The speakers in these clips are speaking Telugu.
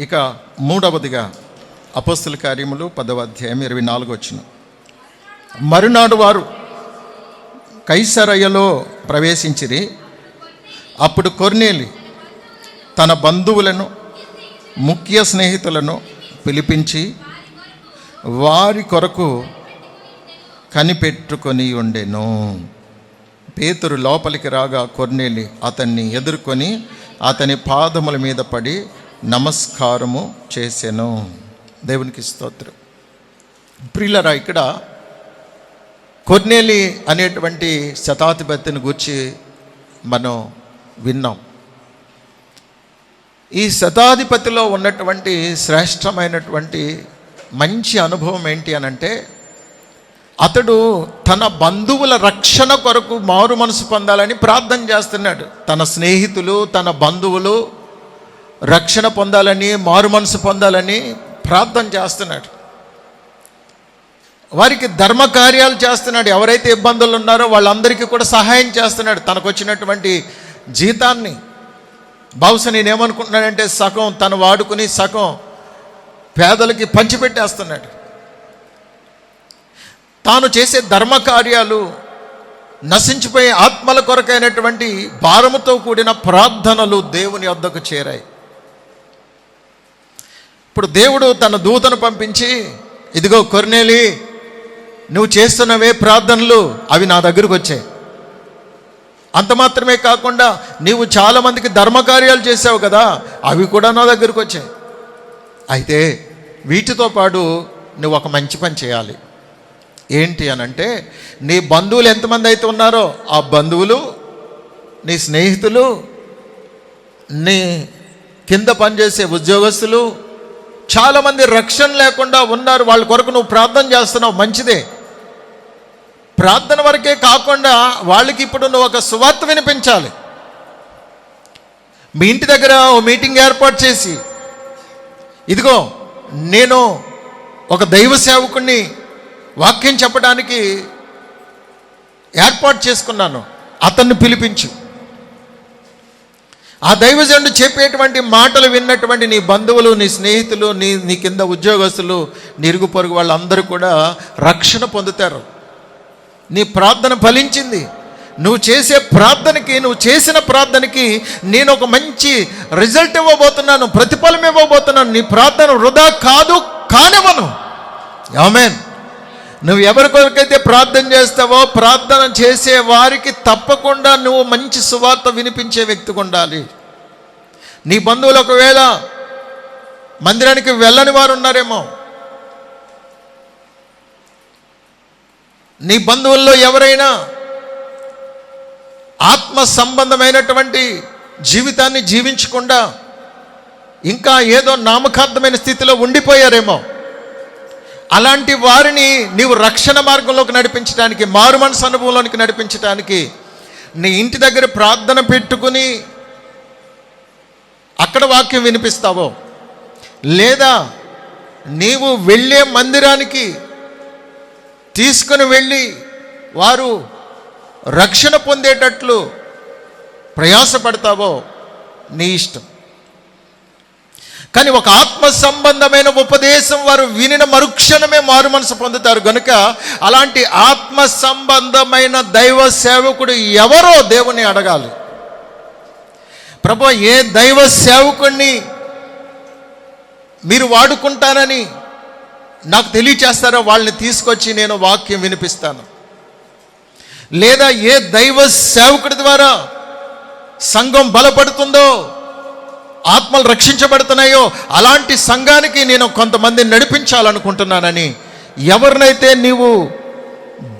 ఇక మూడవదిగా అపస్తుల కార్యములు పదవ అధ్యాయం ఇరవై నాలుగు వచ్చిన. మరునాడు వారు కైసరయ్యలో ప్రవేశించిరి. అప్పుడు కొర్నేలి తన బంధువులను ముఖ్య స్నేహితులను పిలిపించి వారి కొరకు కనిపెట్టుకొని ఉండెను. పేతురు లోపలికి రాగా కొర్నేలి అతన్ని ఎదుర్కొని అతని పాదముల మీద పడి నమస్కారము చేసెను. దేవునికి స్తోత్రం. ప్రియులరా ఇక్కడ కొర్నేలి అనేటువంటి శతాధిపతిని గూర్చి మనం విన్నాం. ఈ శతాధిపతిలో ఉన్నటువంటి శ్రేష్టమైనటువంటి మంచి అనుభవం ఏంటి అని అంటే అతడు తన బంధువుల రక్షణ కొరకు మారు మనసు పొందాలని ప్రార్థన చేస్తున్నాడు. తన స్నేహితులు తన బంధువులు రక్షణ పొందాలని మారు మనసు పొందాలని ప్రార్థన చేస్తున్నాడు. వారికి ధర్మ కార్యాలు చేస్తున్నాడు. ఎవరైతే ఇబ్బందులు ఉన్నారో వాళ్ళందరికీ కూడా సహాయం చేస్తున్నాడు. తనకు వచ్చినటువంటి జీతాన్ని. బహుశా నేనేమనుకుంటున్నానంటే సగం తను వాడుకుని సగం పేదలకి పంచిపెట్టేస్తున్నాడు. తాను చేసే ధర్మ కార్యాలు నశించిపోయే ఆత్మల కొరకైనటువంటి భారముతో కూడిన ప్రార్థనలు దేవుని వద్దకు చేరాయి. ఇప్పుడు దేవుడు తన దూతను పంపించి ఇదిగో కొర్నేలి నువ్వు చేస్తున్నవే ప్రార్థనలు అవి నా దగ్గరకు వచ్చాయి. అంత మాత్రమే కాకుండా నీవు చాలామందికి ధర్మకార్యాలు చేసావు కదా అవి కూడా నా దగ్గరకు వచ్చాయి. అయితే వీటితో పాటు నువ్వు ఒక మంచి పని చేయాలి. ఏంటి అని అంటే నీ బంధువులు ఎంతమంది అయితే ఉన్నారో ఆ బంధువులు నీ స్నేహితులు నీ కింద పనిచేసే ఉద్యోగస్తులు చాలామంది రక్షణ లేకుండా ఉన్నారు. వాళ్ళ కొరకు నువ్వు ప్రార్థన చేస్తున్నావు. మంచిదే. ప్రార్థన వరకే కాకుండా వాళ్ళకి ఇప్పుడు నువ్వు ఒక సువార్త వినిపించాలి. మీ ఇంటి దగ్గర ఓ మీటింగ్ ఏర్పాటు చేసి ఇదిగో నేను ఒక దైవ సేవకుణ్ణి వాక్యం చెప్పడానికి ఏర్పాటు చేసుకున్నాను. అతన్ని పిలిపించు. ఆ దైవజనుడు చెప్పేటువంటి మాటలు విన్నటువంటి నీ బంధువులు నీ స్నేహితులు నీ నీ కింద ఉద్యోగస్తులు నిరుగు పొరుగు వాళ్ళందరూ కూడా రక్షణ పొందుతారు. నీ ప్రార్థన ఫలించింది. నువ్వు చేసే ప్రార్థనకి నువ్వు చేసిన ప్రార్థనకి నేను ఒక మంచి రిజల్ట్ ఇవ్వబోతున్నాను ప్రతిఫలం ఇవ్వబోతున్నాను. నీ ప్రార్థన వృధా కాదు కానివ్వను. ఆమెన్. నువ్వు ఎవరి కొరకైతే ప్రార్థన చేస్తావో ప్రార్థన చేసే వారికి తప్పకుండా నువ్వు మంచి సువార్త వినిపించే వ్యక్తికి ఉండాలి. నీ బంధువులు ఒకవేళ మందిరానికి వెళ్ళని వారు ఉన్నారేమో నీ బంధువుల్లో ఎవరైనా ఆత్మ సంబంధమైనటువంటి జీవితాన్ని జీవించకుండా ఇంకా ఏదో నామకార్థమైన స్థితిలో ఉండిపోయారేమో అలాంటి వారిని నీవు రక్షణ మార్గంలోకి నడిపించడానికి మారు మనసు అనుభవంలోనికి నడిపించడానికి నీ ఇంటి దగ్గర ప్రార్థన పెట్టుకుని అక్కడ వాక్యం వినిపిస్తావో? లేదా నీవు వెళ్ళే మందిరానికి తీసుకుని వెళ్ళి వారు రక్షణ పొందేటట్లు ప్రయాసపడతావో? నీ ఇష్టం. కానీ ఒక ఆత్మ సంబంధమైన ఉపదేశం వారు వినిన మరుక్షణమే మారు మనసు పొందుతారు. కనుక అలాంటి ఆత్మ సంబంధమైన దైవ సేవకుడు ఎవరో దేవుని అడగాలి. ప్రభు ఏ దైవ సేవకుణ్ణి మీరు వాడుకుంటానని నాకు తెలియచేస్తారో వాళ్ళని తీసుకొచ్చి నేను వాక్యం వినిపిస్తాను. లేదా ఏ దైవ సేవకుడి ద్వారా సంఘం బలపడుతుందో ఆత్మలు రక్షించబడుతున్నాయో? అలాంటి సంఘానికి నేను కొంతమందిని నడిపించాలనుకుంటున్నానని. ఎవరినైతే నీవు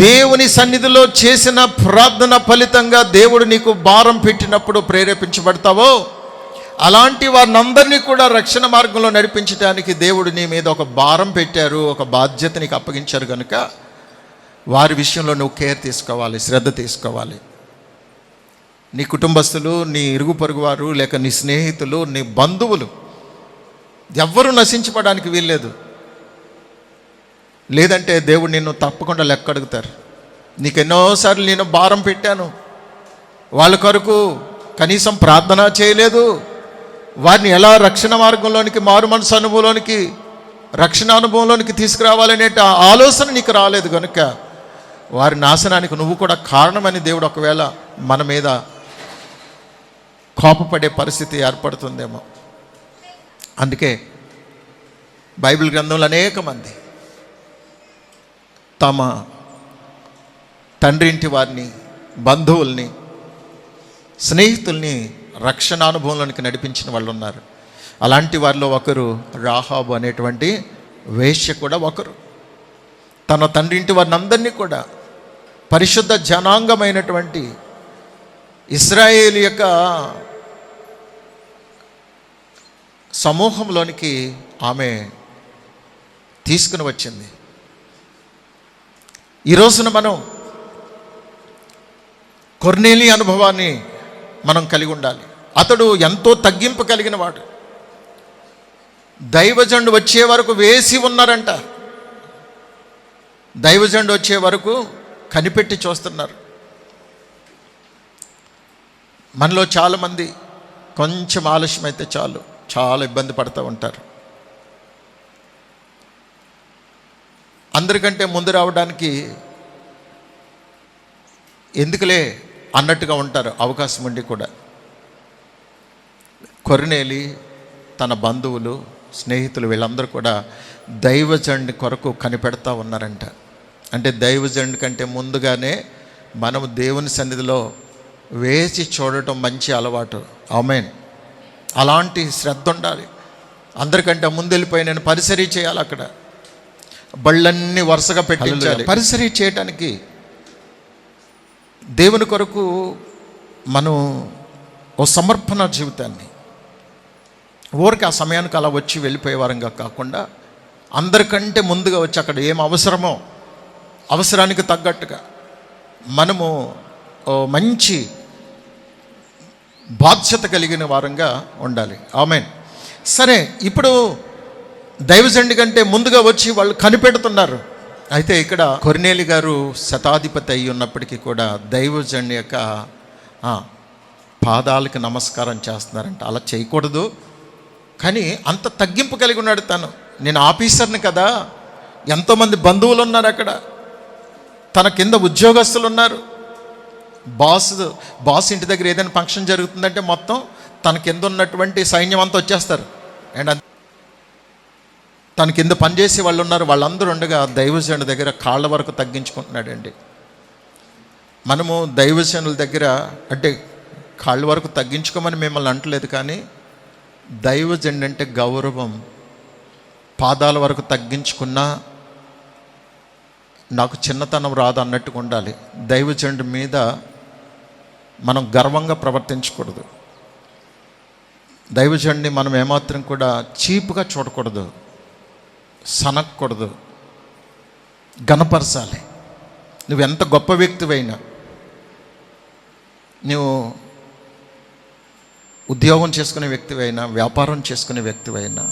దేవుని సన్నిధిలో చేసిన ప్రార్థన ఫలితంగా దేవుడు నీకు భారం పెట్టినప్పుడు ప్రేరేపించబడతావో? అలాంటి వారినందరినీ కూడా రక్షణ మార్గంలో నడిపించడానికి దేవుడు నీ మీద ఒక భారం పెట్టారు ఒక బాధ్యత నీకు అప్పగించారు కనుక వారి విషయంలో నువ్వు కేర్ తీసుకోవాలి శ్రద్ధ తీసుకోవాలి. నీ కుటుంబస్తులు నీ ఇరుగు పొరుగు వారు లేక నీ స్నేహితులు నీ బంధువులు ఎవ్వరూ నశించబడానికి వీల్లేదు. లేదంటే దేవుడు నిన్ను తప్పకుండా లెక్క అడుగుతారు. నీకు ఎన్నోసార్లు నేను భారం పెట్టాను. వాళ్ళ కొరకు కనీసం ప్రార్థన చేయలేదు. వారిని ఎలా రక్షణ మార్గంలోనికి మారు మనసు అనుభవంలోనికి రక్షణ అనుభవంలోనికి తీసుకురావాలనే ఆలోచన నీకు రాలేదు కనుక వారి నాశనానికి నువ్వు కూడా కారణమని దేవుడు ఒకవేళ మన మీద కోపపడే పరిస్థితి ఏర్పడుతుందేమో. అందుకే బైబిల్ గ్రంథంలో అనేక మంది తమ తండ్రి ఇంటి వారిని బంధువుల్ని స్నేహితుల్ని రక్షణ అనుభవంలోనికి నడిపించిన వాళ్ళు ఉన్నారు అలాంటి వారిలో ఒకరు రాహాబు అనేటువంటి వేశ్య కూడా ఒకరు. తన తండ్రి ఇంటి వారిని అందరినీ కూడా పరిశుద్ధ జనాంగమైనటువంటి ఇస్రాయేల్ యొక్క సమూహంలోనికి ఆమె తీసుకుని వచ్చింది. ఈ రోజున మనం కొర్నేలి అనుభవాన్ని మనం కలిగి ఉండాలి. అతడు ఎంతో తగ్గింపు కలిగిన వాడు. దైవజండు వచ్చే వరకు వేసి ఉన్నారంట. దైవజండు వచ్చే వరకు కనిపెట్టి చూస్తున్నారు. మనలో చాలామంది కొంచెం ఆలస్యం అయితే చాలు. చాలా ఇబ్బంది పడుతూ ఉంటారు. అందరికంటే ముందు రావడానికి ఎందుకులే అన్నట్టుగా ఉంటారు అవకాశం ఉండి కూడా. కొరినేలి తన బంధువులు స్నేహితులు వీళ్ళందరూ కూడా దైవజండి కొరకు కనిపెడతా ఉన్నారంట. అంటే దైవజండి కంటే ముందుగానే మనం దేవుని సన్నిధిలో వేచి చూడటం మంచి అలవాటు. ఆమెన్. అలాంటి శ్రద్ధ ఉండాలి. అందరికంటే ముందు వెళ్ళిపోయి నేను పరిసరీ చేయాలి అక్కడ. బళ్ళన్నీ వరుసగా పెట్టించాలి. పరిసరీ చేయటానికి దేవుని కొరకు మనం ఓ సమర్పణ జీవితాన్ని ఊరికి ఆ సమయానికి అలా వచ్చి వెళ్ళిపోయే వారంగా కాకుండా అందరికంటే ముందుగా వచ్చి అక్కడ ఏం అవసరమో అవసరానికి తగ్గట్టుగా మనము మంచి బాధ్యత కలిగిన వారంగా ఉండాలి. ఆమెన్. సరే ఇప్పుడు దైవజండి కంటే ముందుగా వచ్చి వాళ్ళు కనిపెడుతున్నారు. అయితే ఇక్కడ కొరినేలి గారు శతాధిపతి అయి ఉన్నప్పటికీ కూడా దైవజండి యొక్క పాదాలకు నమస్కారం చేస్తున్నారంట. అలా చేయకూడదు. కానీ అంత తగ్గింపు కలిగి ఉన్నాడు తను. నేను ఆఫీసర్ని కదా. ఎంతోమంది బంధువులు ఉన్నారు అక్కడ. తన కింద ఉద్యోగస్తులు ఉన్నారు. బాస్ బాస్ ఇంటి దగ్గర ఏదైనా ఫంక్షన్ జరుగుతుందంటే మొత్తం తన కింద ఉన్నటువంటి సైన్యం అంతా వచ్చేస్తారు. అండ్ తన కింద పనిచేసే వాళ్ళు ఉన్నారు. వాళ్ళందరూ ఉండగా దైవజనుడి దగ్గర కాళ్ళ వరకు తగ్గించుకుంటున్నాడండి. మనము దైవజనుల దగ్గర అంటే కాళ్ళ వరకు తగ్గించుకోమని మిమ్మల్ని అంటలేదు కానీ దైవజండి అంటే గౌరవం. పాదాల వరకు తగ్గించుకున్నా నాకు చిన్నతనం రాదు అన్నట్టుగా ఉండాలి. దైవజండు మీద మనం గర్వంగా ప్రవర్తించకూడదు. దైవజండిని మనం ఏమాత్రం కూడా చీప్గా చూడకూడదు. సనక్కూడదు. గణపరచాలి. నువ్వు ఎంత గొప్ప వ్యక్తివైనా నువ్వు ఉద్యోగం చేసుకునే వ్యక్తివైనా వ్యాపారం చేసుకునే వ్యక్తివైనా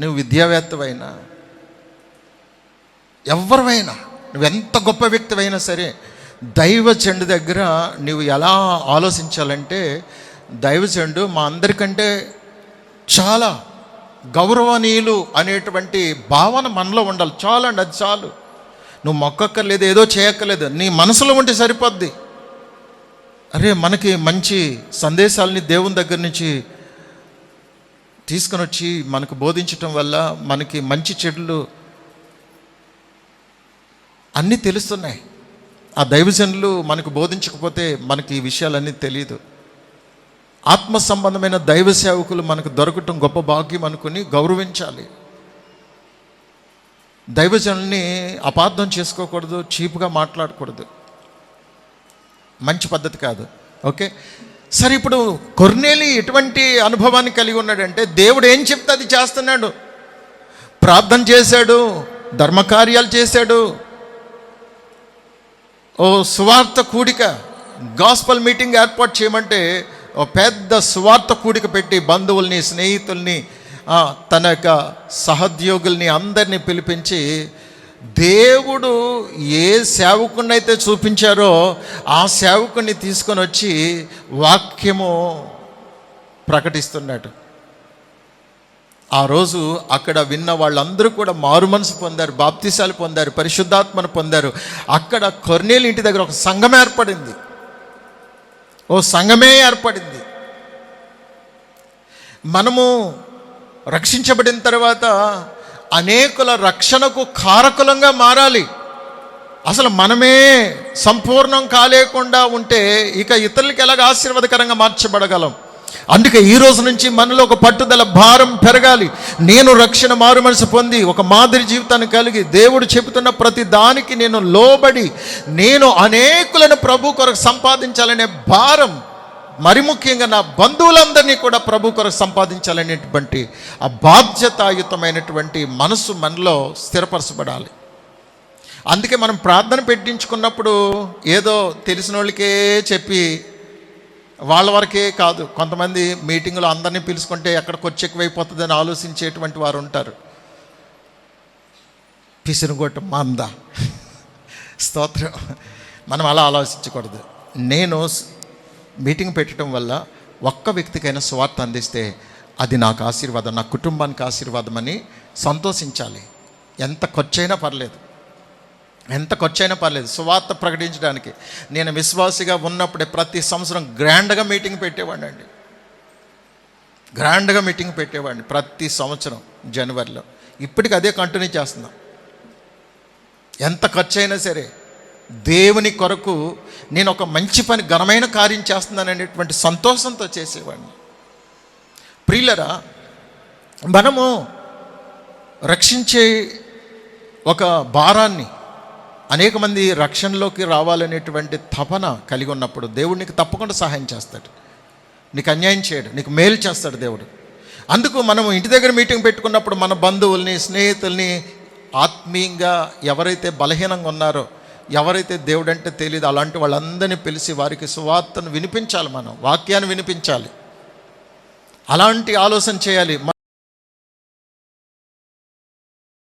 నువ్వు విద్యావేత్తవైనా ఎవరివైనా నువ్వెంత గొప్ప వ్యక్తివైనా సరే దైవ చెండు దగ్గర నువ్వు ఎలా ఆలోచించాలంటే దైవ చెండు మా అందరికంటే చాలా గౌరవనీయులు అనేటువంటి భావన మనలో ఉండాలి. చాలు అండి అది చాలు. నువ్వు మొక్కక్కర్లేదు ఏదో చేయక్కర్లేదు నీ మనసులో ఉంటే సరిపోద్ది. అరే మనకి మంచి సందేశాలని దేవుని దగ్గర నుంచి తీసుకొని వచ్చి మనకు బోధించటం వల్ల మనకి మంచి చెడులు అన్నీ తెలుస్తున్నాయి. ఆ దైవజనులు మనకు బోధించకపోతే మనకి ఈ విషయాలన్నీ తెలియదు. ఆత్మ సంబంధమైన దైవ సేవకులు మనకు దొరకటం గొప్ప భాగ్యం అనుకుని గౌరవించాలి. దైవజనుల్ని అపార్థం చేసుకోకూడదు చీప్గా మాట్లాడకూడదు. మంచి పద్ధతి కాదు. ఓకే? సరే ఇప్పుడు కొర్నేలి ఎటువంటి అనుభవాన్ని కలిగి ఉన్నాడంటే దేవుడు ఏం చెప్తే అది చేస్తున్నాడు? ప్రార్థన చేశాడు ధర్మకార్యాలు చేశాడు ఓ సువార్త కూడిక గాస్పల్ మీటింగ్ ఏర్పాటు చేయమంటే ఓ పెద్ద సువార్త కూడిక పెట్టి బంధువుల్ని స్నేహితుల్ని తన యొక్క సహోద్యోగుల్ని అందరినీ పిలిపించి దేవుడు ఏ సేవకుడినైతే చూపించారో ఆ సేవకుని తీసుకొని వచ్చి వాక్యము ప్రకటిస్తున్నాడు ఆ రోజు అక్కడ విన్న వాళ్ళందరూ కూడా మారు మనసు పొందారు బాప్తిసాలు పొందారు పరిశుద్ధాత్మను పొందారు. అక్కడ కొర్నేలు ఇంటి దగ్గర ఒక సంఘం ఏర్పడింది. ఓ సంఘమే ఏర్పడింది. మనము రక్షించబడిన తర్వాత అనేకుల రక్షణకు కారకులంగా మారాలి. అసలు మనమే సంపూర్ణం కాలేకుండా ఉంటే ఇక ఇతరులకి ఎలాగ ఆశీర్వాదకరంగా మార్చబడగలం? అందుకే ఈ రోజు నుంచి మనలో ఒక పట్టుదల భారం పెరగాలి. నేను రక్షణ మారు మనసు పొంది ఒక మాదిరి జీవితాన్ని కలిగి దేవుడు చెబుతున్న ప్రతి దానికి నేను లోబడి నేను అనేకులను ప్రభు కొరకు సంపాదించాలనే భారం మరి ముఖ్యంగా నా బంధువులందరినీ కూడా ప్రభు కొరకు సంపాదించాలనేటువంటి ఆ బాధ్యతాయుతమైనటువంటి మనసు మనలో స్థిరపరచబడాలి. అందుకే మనం ప్రార్థన పెట్టించుకున్నప్పుడు ఏదో తెలిసిన వాళ్ళకే చెప్పి వాళ్ళ వరకే కాదు. కొంతమంది మీటింగ్లో అందరినీ పిలుచుకుంటే ఎక్కడ ఖర్చు ఎక్కువైపోతుందని ఆలోచించేటువంటి వారు ఉంటారు. పిసిరుగొట్ట మంద. స్తోత్రం. మనం అలా ఆలోచించకూడదు. నేను మీటింగ్ పెట్టడం వల్ల ఒక్క వ్యక్తికైనా స్వార్థ అందిస్తే అది నాకు ఆశీర్వాదం నా కుటుంబానికి ఆశీర్వాదం అని సంతోషించాలి. ఎంత ఖర్చైనా పర్లేదు. ఎంత ఖర్చైనా పర్లేదు సువార్త ప్రకటించడానికి. నేను విశ్వాసిగా ఉన్నప్పుడే ప్రతి సంవత్సరం గ్రాండ్గా మీటింగ్ పెట్టేవాడిని అండి గ్రాండ్గా మీటింగ్ పెట్టేవాడిని ప్రతి సంవత్సరం జనవరిలో. ఇప్పటికి అదే కంటిన్యూ చేస్తున్నాం. ఎంత ఖర్చు అయినా సరే దేవుని కొరకు నేను ఒక మంచి పని ఘనమైన కార్యం చేస్తున్నాననేటువంటి సంతోషంతో చేసేవాడిని. ప్రియులరా మనము రక్షించే ఒక భారాన్ని అనేక మంది రక్షణలోకి రావాలనేటువంటి తపన కలిగి ఉన్నప్పుడు దేవుడు నీకు తప్పకుండా సహాయం చేస్తాడు. నీకు అన్యాయం చేయడు నీకు మేలు చేస్తాడు దేవుడు. అందుకు మనం ఇంటి దగ్గర మీటింగ్ పెట్టుకున్నప్పుడు మన బంధువుల్ని స్నేహితుల్ని ఆత్మీయంగా ఎవరైతే బలహీనంగా ఉన్నారో ఎవరైతే దేవుడు అంటే తెలియదు అలాంటి వాళ్ళందరినీ పిలిచి వారికి సువార్తను వినిపించాలి మనం వాక్యాన్ని వినిపించాలి. అలాంటి ఆలోచన చేయాలి.